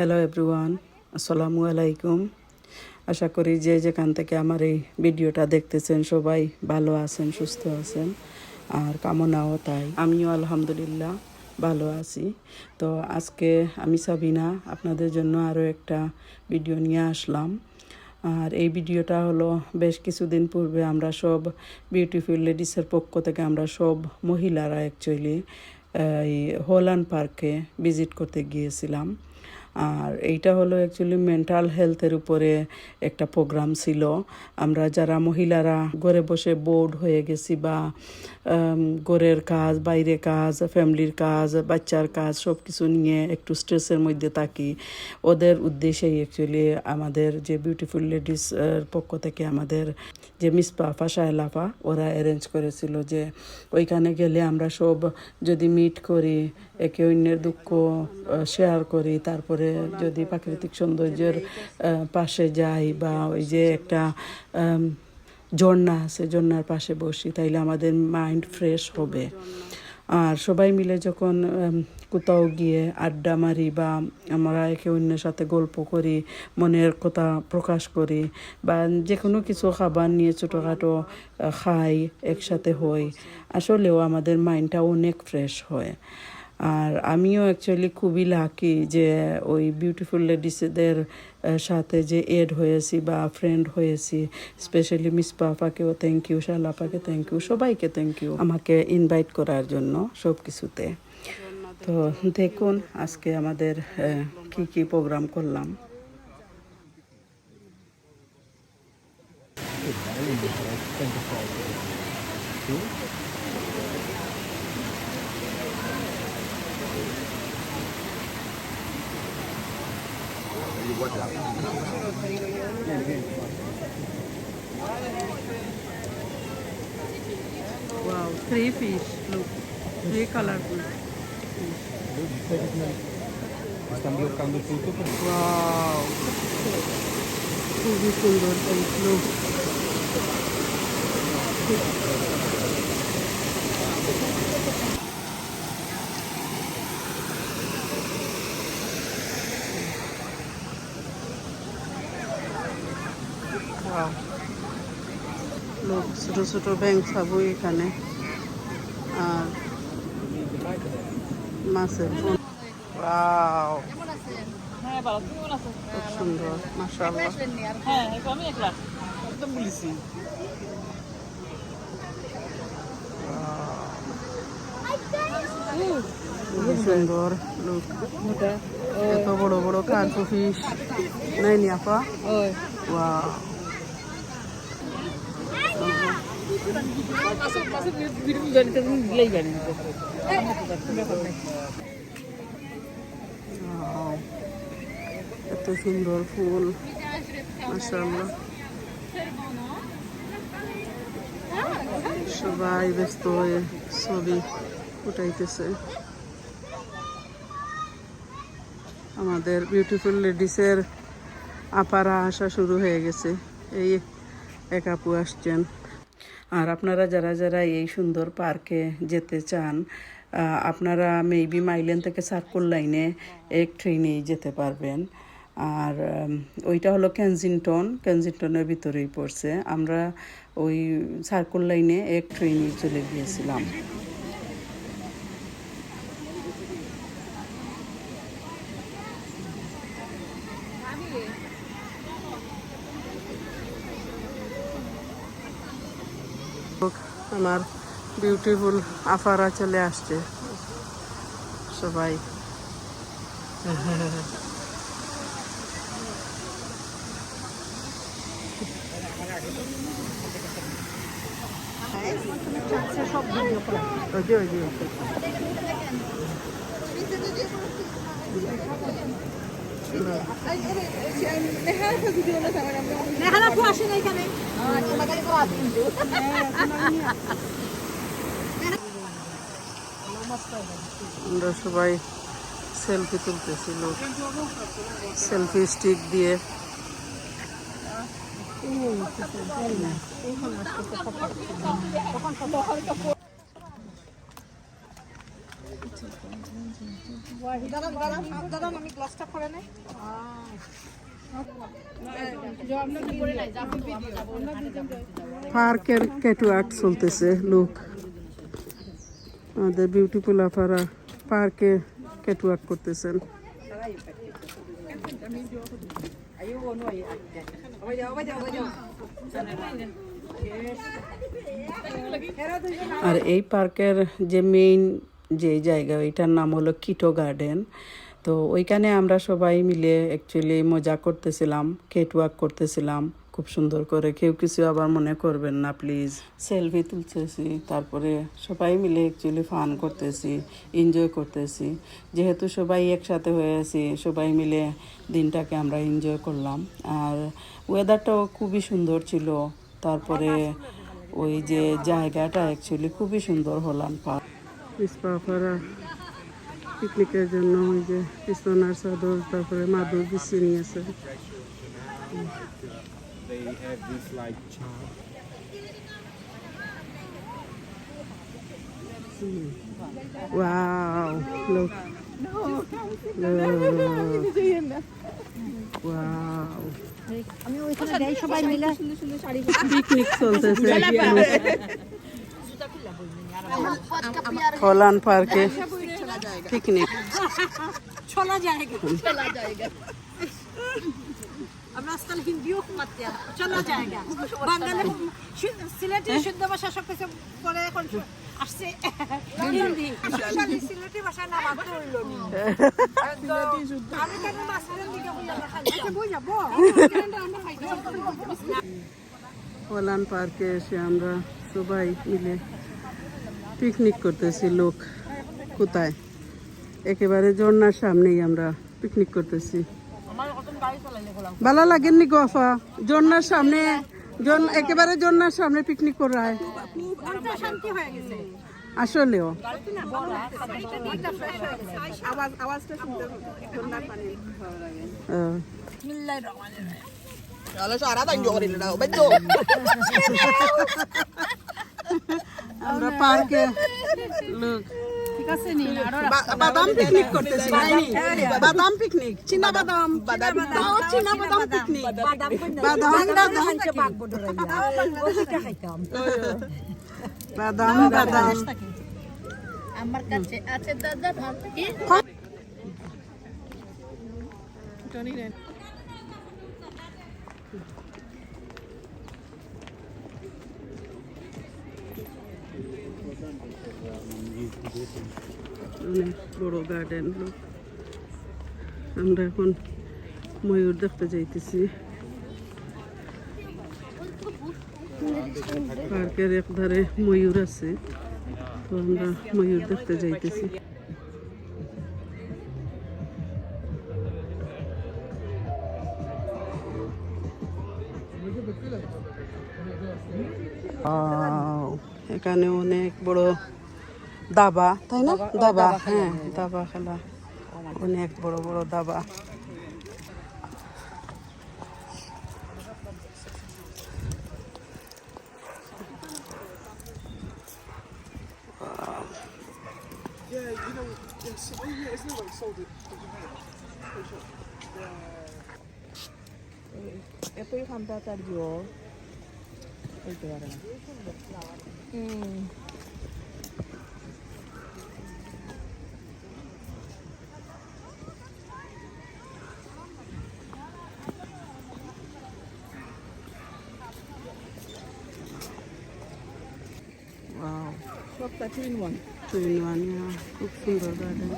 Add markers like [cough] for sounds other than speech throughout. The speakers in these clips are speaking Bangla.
হ্যালো এভরিওয়ান আসসালামু আলাইকুম আশা করি যে যেখান থেকে আমার এই ভিডিওটা দেখতেছেন সবাই ভালো আছেন, সুস্থ আছেন, আর কামনাও তাই। আমিও আলহামদুলিল্লাহ ভালো আছি। তো আজকে আমি সাবিনা, আপনাদের জন্য আরও একটা ভিডিও নিয়ে আসলাম। আর এই ভিডিওটা হলো বেশ কিছুদিন পূর্বে আমরা সব বিউটিফুল লেডিসের পক্ষ থেকে আমরা সব মহিলারা অ্যাকচুয়ালি এই হোল্যান্ড পার্কে ভিজিট করতে গিয়েছিলাম। আর এইটা হলো অ্যাকচুয়ালি মেন্টাল হেলথের উপরে একটা প্রোগ্রাম ছিল। আমরা যারা মহিলারা ঘরে বসে বোর্ড হয়ে গেছি বা ঘরের কাজ, বাইরে কাজ, ফ্যামিলির কাজ, বাচ্চার কাজ সব কিছু নিয়ে একটু স্ট্রেসের মধ্যে থাকি। ওদের উদ্দেশ্যেই অ্যাকচুয়ালি আমাদের যে বিউটিফুল লেডিস পক্ষ থেকে আমাদের যে মিসপা ফাঁসা এলাফা ওরা অ্যারেঞ্জ করেছিল যে ওইখানে গেলে আমরা সব যদি মিট করি, একে অন্যের দুঃখ শেয়ার করি, তারপরে যদি প্রাকৃতিক সৌন্দর্যের পাশে যাই বা ওই যে একটা ঝর্ণা আছে, ঝর্ণার পাশে বসি, তাইলে আমাদের মাইন্ড ফ্রেশ হবে। আর সবাই মিলে যখন কোথাও গিয়ে আড্ডা মারি বা আমরা একে অন্যের সাথে গল্প করি, মনের কথা প্রকাশ করি বা যে কোনো কিছু খাবার নিয়ে ছোটোখাটো খাই, একসাথে হই, আসলেও আমাদের মাইন্ডটা অনেক ফ্রেশ হয়। আর আমিও অ্যাকচুয়ালি খুবই লাকি যে ওই বিউটিফুল লেডিসদের সাথে যে এড হয়েছি বা ফ্রেন্ড হয়েছি স্পেশালি মিস পাপাকেও থ্যাংক ইউ শালাপাকে থ্যাংক ইউ সবাইকে থ্যাংক ইউ আমাকে ইনভাইট করার জন্য সব কিছুতে তো দেখুন আজকে আমাদের কি কি প্রোগ্রাম করলাম। you what. Wow, three fish, look. Three colorful fish. Wow. Kubu sundur dan. Wow. লোক ছোট ছোট ব্যাংক পাবো এখানে। আর মাছের। Wow, হ্যাঁ খুব সুন্দর মাশাআল্লাহ। হ্যাঁ একদম বলেছি। খুবই সুন্দর লোক এত বড় বড় কানফু ফিশ নাই নি আপা? ওই ওয়াও মাসে মাসে ভিডিও জানি তো দিলেই জানি ব্যাপার নাই Wow. এত সুন্দর ফুল সবাই ব্যস্ত হয়ে ছবি ফুটাইতেছে আমাদের বিউটিফুল লেডিসের আপারা আসা শুরু হয়ে গেছে। এই এক আপু আসছেন। আর আপনারা যারা যারা এই সুন্দর পার্কে যেতে চান আপনারা মেবি মাইলেন থেকে সার্কুল লাইনে এক ট্রেনেই যেতে পারবেন। আর ওইটা হলো কেনজিংটন কেনজিংটনের ভিতরেই পড়ছে। আমরা ওই সার্কুল লাইনে এক ট্রেনে চলে গিয়েছিলাম। আমার বিউটিফুল আফারা চলে আসছে। সবাই। ওই যে ওই যে। আমরা সবাই সেলফি তুলতেছি লোক সেলফি স্টিক দিয়ে। দাদা পার্কের ক্যাটওয়ার্ক চলতেছে লোক আমাদের বিউটিফুল আফারা পার্কে ক্যাটওয়ার্ক করতেছেন। আর এই পার্কের যে মেইন যে জায়গা ওইটার নাম হলো কিটো গার্ডেন। তো ওইখানে আমরা সবাই মিলে অ্যাকচুয়ালি মজা করতেছিলাম কেটওয়াক করতেছিলাম, খুব সুন্দর করে। কেউ কিছু আবার মনে করবেন না প্লিজ সেলফি তুলতেছি, তারপরে সবাই মিলে অ্যাকচুয়ালি ফান করতেছি এনজয় করতেছি। যেহেতু সবাই একসাথে হয়ে আছি, সবাই মিলে দিনটাকে আমরা এনজয় করলাম। আর ওয়েদারটাও খুবই সুন্দর ছিল। তারপরে ওই যে জায়গাটা অ্যাকচুয়ালি খুবই সুন্দর হলাম পার্ক। ইস্পাফারা পিকনিকের জন্য ওই যে পিস্তনার চাদর তারপরে মাদুর বিছিয়ে নিয়েছে। They have this like chart. Wow লোক ওয়াও আমি ওইখানে দেই সবাই মিলে। পিকনিক চলতেছে। ফলান পার্কে পিকনিক। চলা চলা জায়গা। আমরা আজকাল হিন্দিও মারতে চলা জায়গা। বাঙালি শু- শুদ্ধ ভাষা সব কিছু পরে এখন আসছে। হিন্দি। আসলে সিলেটি ভাষা না মাত্র হইল আমি কেন মাঝখানের দিকে বইয়া লেখা আচ্ছা বই যাব আমরা খাইতে ফলান পার্কে এসে আমরা সবাই মিলে পিকনিক করতেছি লোক কোথায়? একেবারে ঝর্ণার সামনেই আমরা পিকনিক করতেছি। ভালো লাগেননি গফা ঝর্ণার সামনে একেবারে ঝর্ণার সামনে পিকনিক করা হয়। আসলেও। আওয়াজ [laughs] আমরা পার্কে লোক। বাদাম পিকনিক করতেছি বাদাম পিকনিক চীনা বাদাম। বাদাম। চীনা বাদাম পিকনিক বাদাম বাদাম বাদাম। বাগবো ধরাইলা ওইটা খাইতাম বাদাম। বাদাম আমার কাছে আছে দাদা ভাত কি অনেক বড় গার্ডেন আমরা এখন ময়ূর দেখতে যাইতেছি। পার্কের একধারে ময়ূর আছে, তো আমরা ময়ূর দেখতে যাইতেছি। এখানে অনেক বড় দাবা তাই না? দাবা হ্যাঁ দাবা খেলা। অনেক বড় বড় দাবা। Wow. Two in one, yeah. খুব সুন্দর গার্ডেন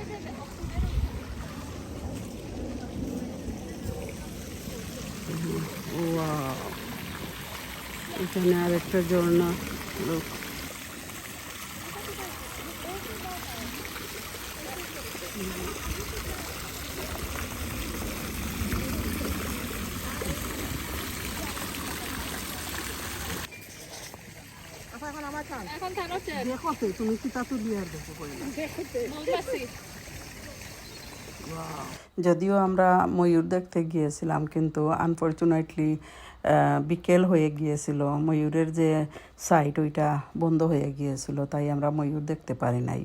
ওয়াও এখানে আর একটা ঝর্ণা লোক এখন থান হচ্ছে দেখো তো, তুমি কিতা তুলি আর দেখো যদিও আমরা ময়ূর দেখতে গিয়েছিলাম কিন্তু আনফর্চুনেটলি বিকেল হয়ে গিয়েছিল। ময়ূরের যে সাইট ওইটা বন্ধ হয়ে গিয়েছিল তাই আমরা ময়ূর দেখতে পারি নাই।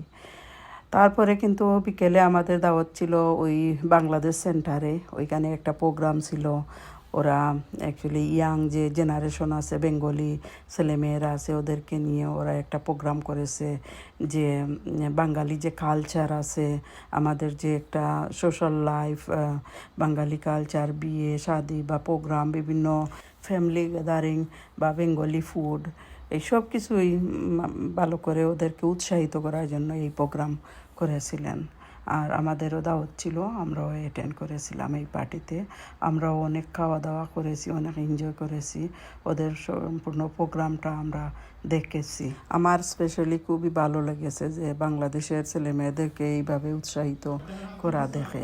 তারপরে কিন্তু বিকেলে আমাদের দাওয়াত ছিল ওই বাংলাদেশ সেন্টারে ওইখানে একটা প্রোগ্রাম ছিল ওরা অ্যাকচুয়ালি ইয়াং যে জেনারেশন আছে বেঙ্গলি ছেলেমেয়েরা আছে, ওদেরকে নিয়ে ওরা একটা প্রোগ্রাম করেছে যে, বাঙালি যে কালচার আছে, আমাদের যে একটা সোশ্যাল লাইফ বাঙালি কালচার বিয়ে, শাদি বা প্রোগ্রাম বিভিন্ন ফ্যামিলি গ্যাদারিং বা বেঙ্গলি ফুড এই সব কিছুই ভালো করে ওদেরকে উৎসাহিত করার জন্য এই প্রোগ্রাম করেছিলেন। আর আমাদেরও দাওয়াত ছিল আমরাও অ্যাটেন্ড করেছিলাম এই পার্টিতে। আমরাও অনেক খাওয়া দাওয়া করেছি অনেক এনজয় করেছি। ওদের সম্পূর্ণ প্রোগ্রামটা আমরা দেখেছি। আমার স্পেশালি খুবই ভালো লেগেছে যে বাংলাদেশের ছেলে মেয়েদেরকে এইভাবে উৎসাহিত করা দেখে।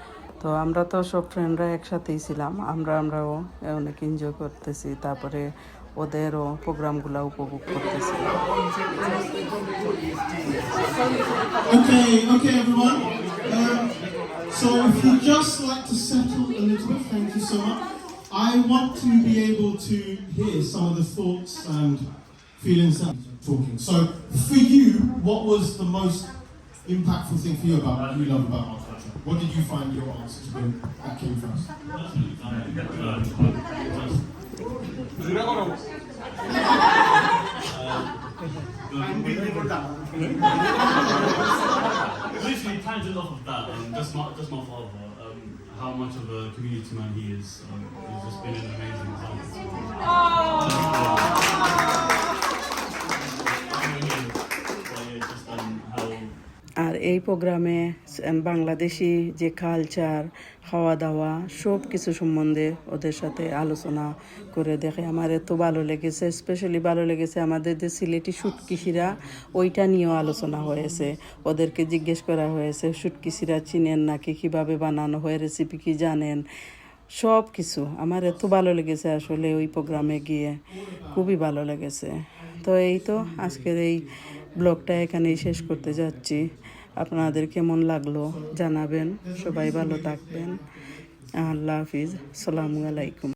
তো আমরা তো সব ফ্রেন্ডরা একসাথেই ছিলাম আমরা আমরাও অনেক এনজয় করতেছি তারপরে ওদেরও প্রোগ্রামগুলো উপভোগ করতেছি Okay, okay, everyone. Um, so if you just like to settle a little bit, thank you so much. I want to be able to hear some of the thoughts and feelings that you're talking. So for you, what was the most impactful thing for you about what you love about? What did you find your answer to be that came first? Literally tangent off of that, um, just my just my father, um, how much of a community man he is. Um, he's just been an amazing example. এই প্রোগ্রামে বাংলাদেশি যে কালচার খাওয়া দাওয়া সব কিছু সম্বন্ধে ওদের সাথে আলোচনা করে দেখে আমার এত ভালো লেগেছে স্পেশালি ভালো লেগেছে আমাদের যে সিলেটি সুটকিসিরা ওইটা নিয়েও আলোচনা হয়েছে। ওদেরকে জিজ্ঞেস করা হয়েছে সুটকিসিরা চিনেন নাকি, কীভাবে বানানো হয় রেসিপি কি জানেন? সব কিছু আমার এত ভালো লেগেছে আসলে ওই প্রোগ্রামে গিয়ে, খুবই ভালো লেগেছে। তো এই তো আজকের এই ব্লগটা এখানেই শেষ করতে যাচ্ছি। আপনাদের কেমন লাগল জানাবেন। সবাই ভালো থাকবেন। আল্লাহ হাফিজ। সালামু আলাইকুম।